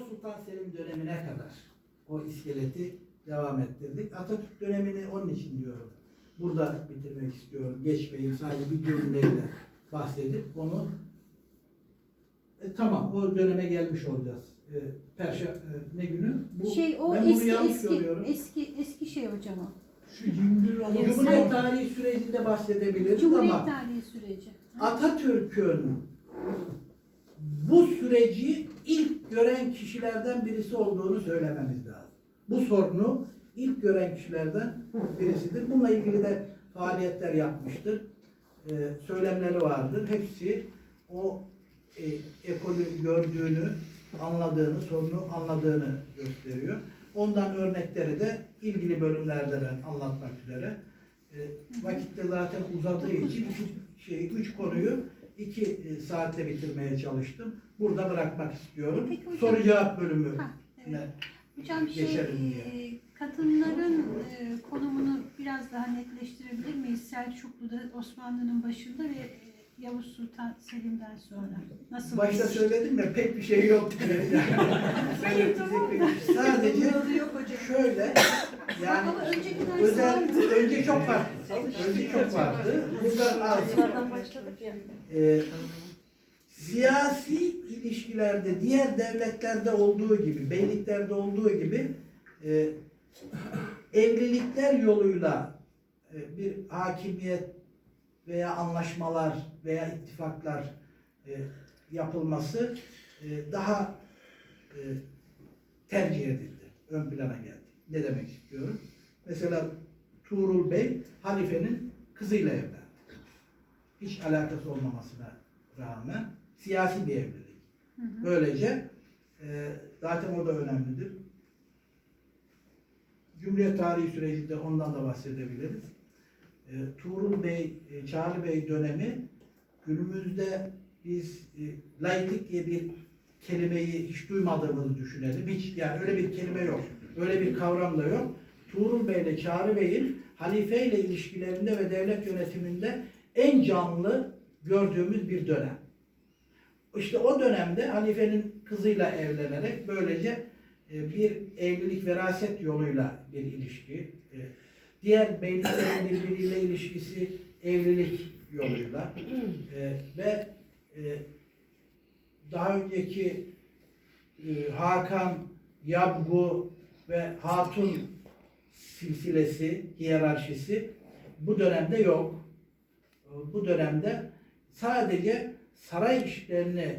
Yavuz Sultan Selim dönemine kadar o iskeleti devam ettirdik. Atatürk dönemini onun için diyorum. Burada bitirmek istiyorum. Geçmeyi sadece bir cümleyle bahsedip onu e, tamam o döneme gelmiş olacağız. E, Perşem e, ne günü? Bu, şey o ben bunu eski yanlış eski görüyorum. eski eski şey hocam o. Şu Cumhuriyet sen- tarihi sürecinde bahsedebiliriz Cumhuriyet ama tarihi süreci. Atatürk'ün bu süreci ilk gören kişilerden birisi olduğunu söylememiz lazım. Bu sorunu ilk gören kişilerden birisidir. Bununla ilgili de faaliyetler yapmıştır. Ee, söylemleri vardır. Hepsi o e, ekolü gördüğünü, anladığını, sorunu anladığını gösteriyor. Ondan örnekleri de ilgili bölümlerde ben anlatmak üzere. E, vakitte zaten uzadığı için şey, üç konuyu iki e, saatte bitirmeye çalıştım. Burada bırakmak istiyorum. Peki hocam- Soru cevap bölümü. Ha, evet. Hocam şey Geçelim e, kadınların e, konumunu biraz daha netleştirebilir miyiz? Selçuklu'da Osmanlı'nın başında ve e, Yavuz Sultan Selim'den sonra. Nasıl? Başta söyledim de pek bir şey yok. Hayır, tamam. Sadece şöyle yani Ama önceki özel önce çok farklı. Önce çok vardı. Burada az. başladık ya. Ee, siyasi ilişkilerde diğer devletlerde olduğu gibi, beyliklerde olduğu gibi e, evlilikler yoluyla e, bir hakimiyet veya anlaşmalar veya ittifaklar e, yapılması e, daha e, tercih edildi, ön plana geldi. Ne demek istiyorum? Mesela Tuğrul Bey halifenin kızıyla evlendi hiç alakası olmamasına rağmen siyasi bir evlilik. Hı hı. Böylece e, zaten o da önemlidir. Cumhuriyet tarihi sürecinde ondan da bahsedebiliriz. E, Tuğrul Bey, e, Çağrı Bey dönemi günümüzde biz e, laiklik diye bir kelimeyi hiç duymadığımızı düşünelim. Hiç yani öyle bir kelime yok. Öyle bir kavram da yok. Tuğrul Bey ile Çağrı Bey'in halife ile ilişkilerinde ve devlet yönetiminde en canlı gördüğümüz bir dönem. İşte o dönemde halifenin kızıyla evlenerek böylece e, bir evlilik veraset yoluyla bir ilişki, e, diğer beyliklerin birbiriyle ilişkisi evlilik yoluyla e, ve daha önceki Hakan, Yabgu ve Hatun silsilesi, hiyerarşisi bu dönemde yok. Bu dönemde sadece saray işlerini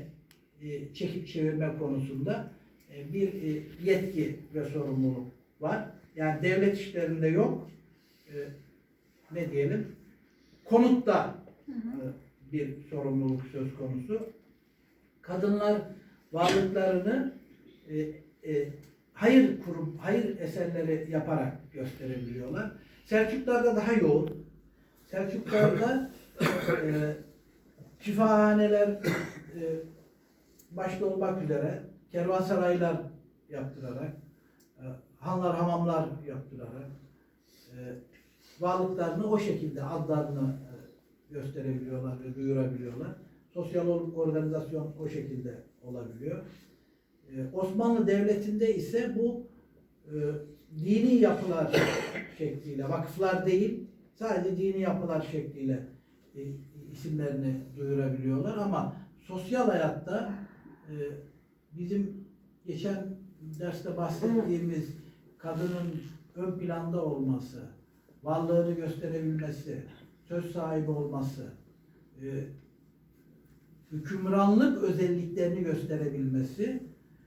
e, çekip çevirme konusunda e, bir e, yetki ve sorumluluk var. Yani devlet işlerinde yok. E, Ne diyelim? Konutta Hı hı. e, bir sorumluluk söz konusu. Kadınlar varlıklarını e, e, hayır kurum, hayır eserleri yaparak gösterebiliyorlar. Selçuklarda daha yoğun. Selçuklarda e, şifahaneler e, başta olmak üzere kervansaraylar yaptırarak, e, hanlar, hamamlar yaptırarak e, varlıklarını o şekilde adlarını e, gösterebiliyorlar ve duyurabiliyorlar. Sosyal or- organizasyon o şekilde olabiliyor. E, Osmanlı Devleti'nde ise bu e, dini yapılar şekliyle, vakıflar değil, sadece dini yapılar şekliyle e, isimlerini duyurabiliyorlar ama sosyal hayatta e, bizim geçen derste bahsettiğimiz kadının ön planda olması, varlığını gösterebilmesi, söz sahibi olması, e, hükümranlık özelliklerini gösterebilmesi,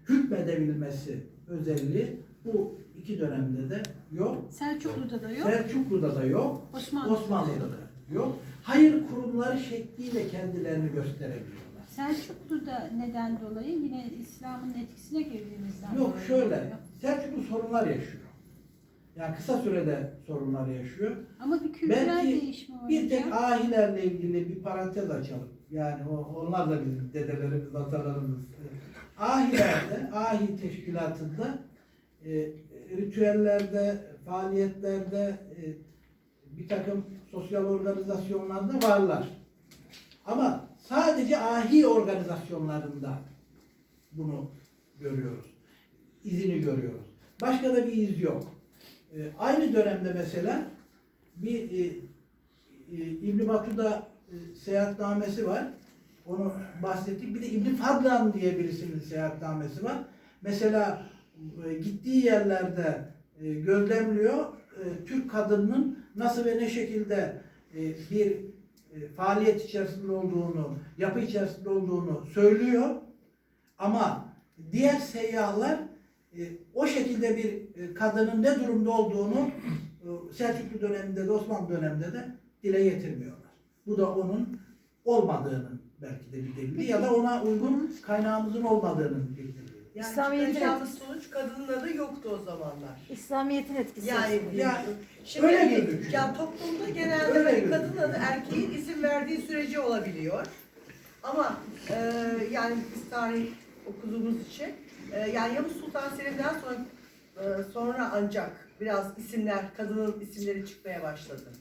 hükmedebilmesi özelliği bu iki dönemde de yok. Selçuklu'da da yok. Selçuklu'da da yok. Osmanlı'da, Osmanlı'da da yok. Hayır kurumları şekliyle kendilerini gösterebiliyorlar. Selçuklu'da neden dolayı yine İslam'ın etkisine girdiğimizden Yok dolayı şöyle, oluyor. Selçuklu sorunlar yaşıyor. Yani kısa sürede sorunlar yaşıyor. Ama bir kültürel Belki değişme var Bir tek ahilerle ilgili bir parantez açalım. Yani o, onlar da bizim dedelerimiz, atalarımız. Ahilerde, ahi teşkilatında e, ritüellerde, faaliyetlerde e, bir takım sosyal organizasyonlarda varlar. Ama sadece ahi organizasyonlarında bunu görüyoruz. izini görüyoruz. Başka da bir iz yok. E, aynı dönemde mesela bir e, e, İbn Battuta e, seyahatnamesi var. Onu bahsettik. Bir de İbn Fadlan diye birisinin seyahatnamesi var. Mesela e, gittiği yerlerde e, gözlemliyor. E, Türk kadınının nasıl ve ne şekilde e, bir e, faaliyet içerisinde olduğunu, yapı içerisinde olduğunu söylüyor. Ama diğer seyyahlar o şekilde bir kadının ne durumda olduğunu Selçuklu döneminde de Osmanlı döneminde de dile getirmiyorlar. Bu da onun olmadığının belki de bir delili ya da ona uygun kaynağımızın olmadığının bir delili. Yani İslamiyet'in çıkaracağımız sonuç kadının adı yoktu o zamanlar. İslamiyet'in etkisi. Yani Ya, şimdi öyle gözüküyor. ya toplumda genelde Öyle hani kadın adı erkeğin izin verdiği süreci olabiliyor. Ama e, yani biz tarih okuduğumuz için e, yani Yavuz Sultan Selim'den sonra e, sonra ancak biraz isimler kadının isimleri çıkmaya başladı.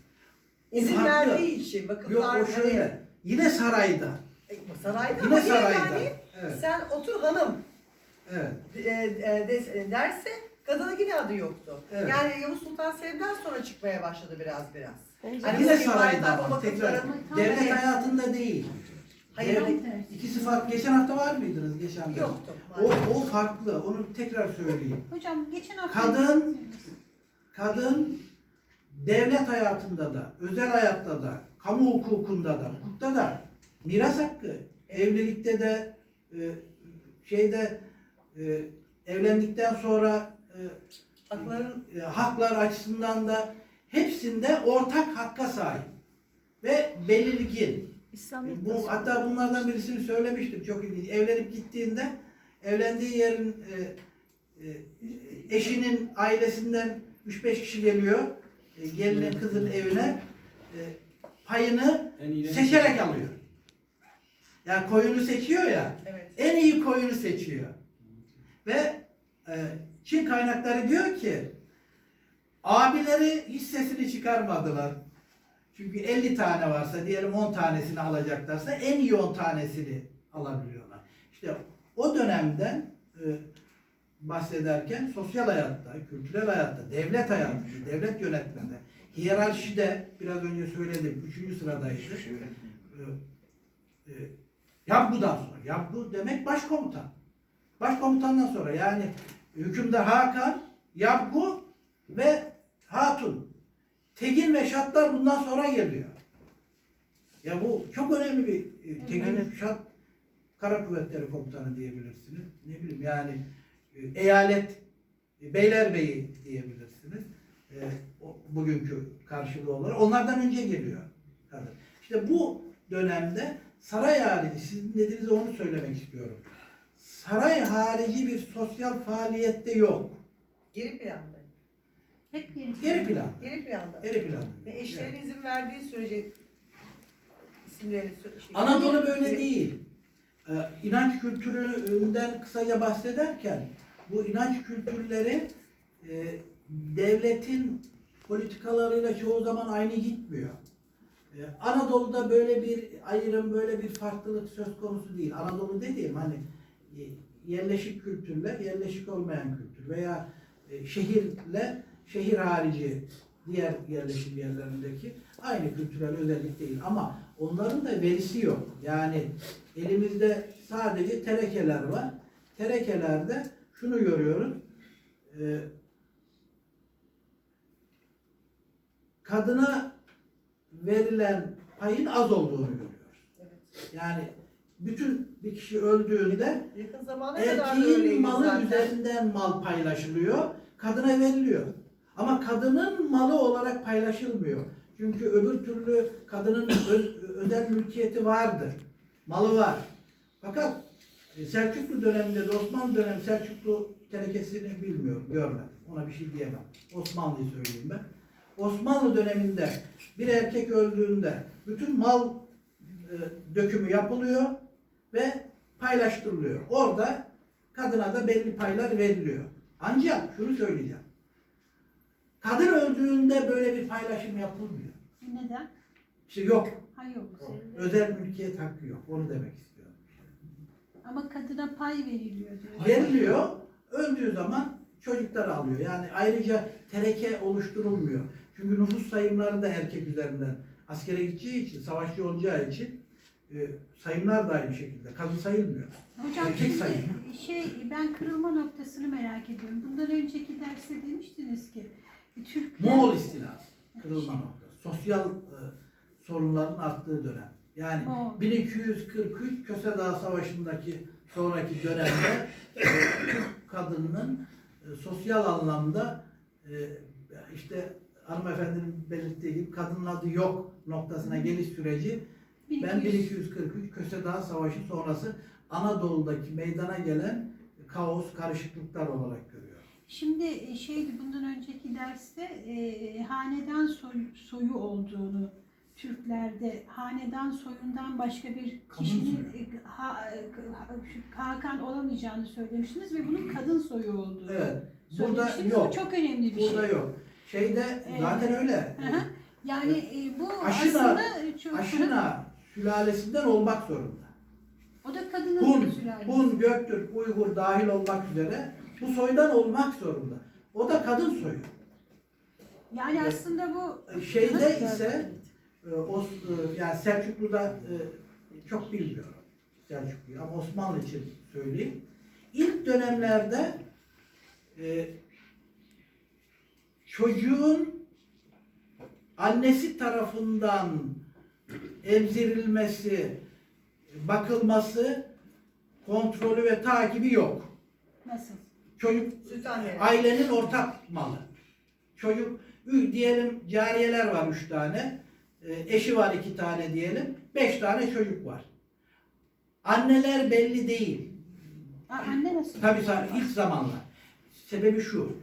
O İzin farklı. verdiği için bakın Yok o tarih- şöyle. Yine sarayda. E, sarayda Yine ama yine sarayda. yani Evet. sen otur hanım Evet. e, e, de- derse kadına yine adı yoktu. Evet. Yani Yavuz Sultan Selim'den sonra çıkmaya başladı biraz biraz. Bence Hani Yine sarayda o tekrar. Devlet Hani- hayatında değil. Hayır, Devlet-. İkisi farklı. Geçen hafta var mıydınız? Geçen hafta. Yoktu. O, o farklı. Onu tekrar söyleyeyim. Hocam geçen hafta... Kadın- Kadın devlet hayatında da, özel hayatta da, kamu hukukunda da, hukukta da miras hakkı, evlilikte de, e, şeyde e, evlendikten sonra e, Hakların e, haklar açısından da hepsinde ortak hakka sahip ve belirgin. İslamiyet Bu hatta bunlardan birisini söylemiştim çok ilginç. Evlenip gittiğinde evlendiği yerin e, e, eşinin ailesinden 3-5 kişi geliyor. E, gelinin kızın evine e, payını seçerek alıyor. Yani koyunu seçiyor ya. evet. En iyi koyunu seçiyor. Ve e, Çin kaynakları diyor ki abileri hiç sesini çıkarmadılar. Çünkü 50 tane varsa diyelim 10 tanesini alacaklarsa en iyi 10 tanesini alabiliyorlar. İşte o dönemden e, bahsederken sosyal hayatta, kültürel hayatta, devlet hayatta, devlet yönetmede, hiyerarşide biraz önce söyledim 3. sıradaydı. E, e, Yabgu'dan sonra. Yabgu demek başkomutan. Başkomutandan sonra yani hükümdar Hakan, Yabgu ve Hatun. Tegin ve Şatlar bundan sonra geliyor. Ya bu çok önemli bir e, Tegin Şat Kara Kuvvetleri Komutanı diyebilirsiniz. Ne bileyim yani e, eyalet e, Beylerbeyi diyebilirsiniz. E, o, bugünkü karşılığı olarak. Onlardan önce geliyor. İşte bu dönemde saray harici, sizin dediğiniz onu söylemek istiyorum. Saray harici bir sosyal faaliyette yok. Geri planda. Hep geri. Geri plan. Geri planda. Geri plan. Ve eşlerin izin verdiği sürece isimlerini sö- şey- Anadolu böyle değil. Ee, inanç kültüründen kısaca bahsederken bu inanç kültürleri e, devletin politikalarıyla çoğu zaman aynı gitmiyor. Ee, Anadolu'da böyle bir ayrım, böyle bir farklılık söz konusu değil. Anadolu dediğim hani yerleşik kültürle yerleşik olmayan kültür veya e, şehirle şehir harici diğer yerleşim yerlerindeki aynı kültürel özellik değil. Ama onların da verisi yok. Yani elimizde sadece terekeler var. Terekelerde şunu görüyoruz. e, kadına verilen payın az olduğunu görüyoruz. Yani bütün bir kişi öldüğünde Yakın zamana erkeğin malı zaten. üzerinden mal paylaşılıyor, kadına veriliyor. Ama kadının malı olarak paylaşılmıyor. Çünkü öbür türlü kadının öz- özel mülkiyeti vardır. Malı var. Fakat e, Selçuklu döneminde de Osmanlı dönemi Selçuklu terekesini bilmiyorum, görmedim. Ona bir şey diyemem. Osmanlı'yı söyleyeyim ben. Osmanlı döneminde bir erkek öldüğünde bütün mal e, dökümü yapılıyor ve paylaştırılıyor. Orada kadına da belli paylar veriliyor. Ancak şunu söyleyeceğim. Kadın öldüğünde böyle bir paylaşım yapılmıyor. Neden? İşte yok. Ha yok. senin- Özel mülkiyet hakkı yok. Onu demek istiyorum. Ama kadına pay veriliyor diyor. Veriliyor Öldüğü zaman çocukları alıyor. Yani ayrıca tereke oluşturulmuyor. Çünkü nüfus sayımları da erkek üzerinden askere gideceği için, savaşçı olacağı için e, sayımlar da aynı şekilde. Kadın sayılmıyor. Hocam Erkek şimdi sayımı. şey ben kırılma noktasını merak ediyorum. Bundan önceki derste demiştiniz ki Türkler Moğol istilası, kırılma noktası. Sosyal e, sorunların arttığı dönem. Yani Moğol. 1243 Köse Dağı Savaşı'ndaki sonraki dönemde e, Türk kadınının e, sosyal anlamda e, işte hanımefendinin belirttiği gibi kadının adı yok noktasına geliş süreci ben 1200 1243 Köse Dağı Savaşı sonrası Anadolu'daki meydana gelen kaos, karışıklıklar olarak görüyorum. Şimdi e, şeydi bundan önceki derste e, hanedan soy, soyu olduğunu Türklerde hanedan soyundan başka bir Kadın kişinin soyu. e, ha- e, ha- Hakan olamayacağını söylemiştiniz ve bunun kadın soyu olduğunu Evet. Burada yok. Bu çok önemli bir Burada şey. yok. Şeyde Ee, zaten öyle. Hı hı. Yani e, bu Aşina- aslında çok Aşina sülalesinden olmak zorunda. o da kadının Hun, sülalesi. Hun, Göktürk, Uygur dahil olmak üzere bu soydan olmak zorunda. O da kadın soyu. Yani Evet. aslında bu Şeyde ise e, o e, yani Selçuklu'da e, çok bilmiyorum Selçuklu'yu ama Osmanlı için söyleyeyim. İlk dönemlerde e, çocuğun annesi tarafından emzirilmesi, bakılması, kontrolü ve takibi yok. nasıl? Çocuk Süt ailenin ortak malı. Çocuk diyelim cariyeler var üç tane, e, eşi var iki tane diyelim, beş tane çocuk var. Anneler belli değil. Aa, anne nasıl? Tabii ilk zamanlar. Sebebi şu,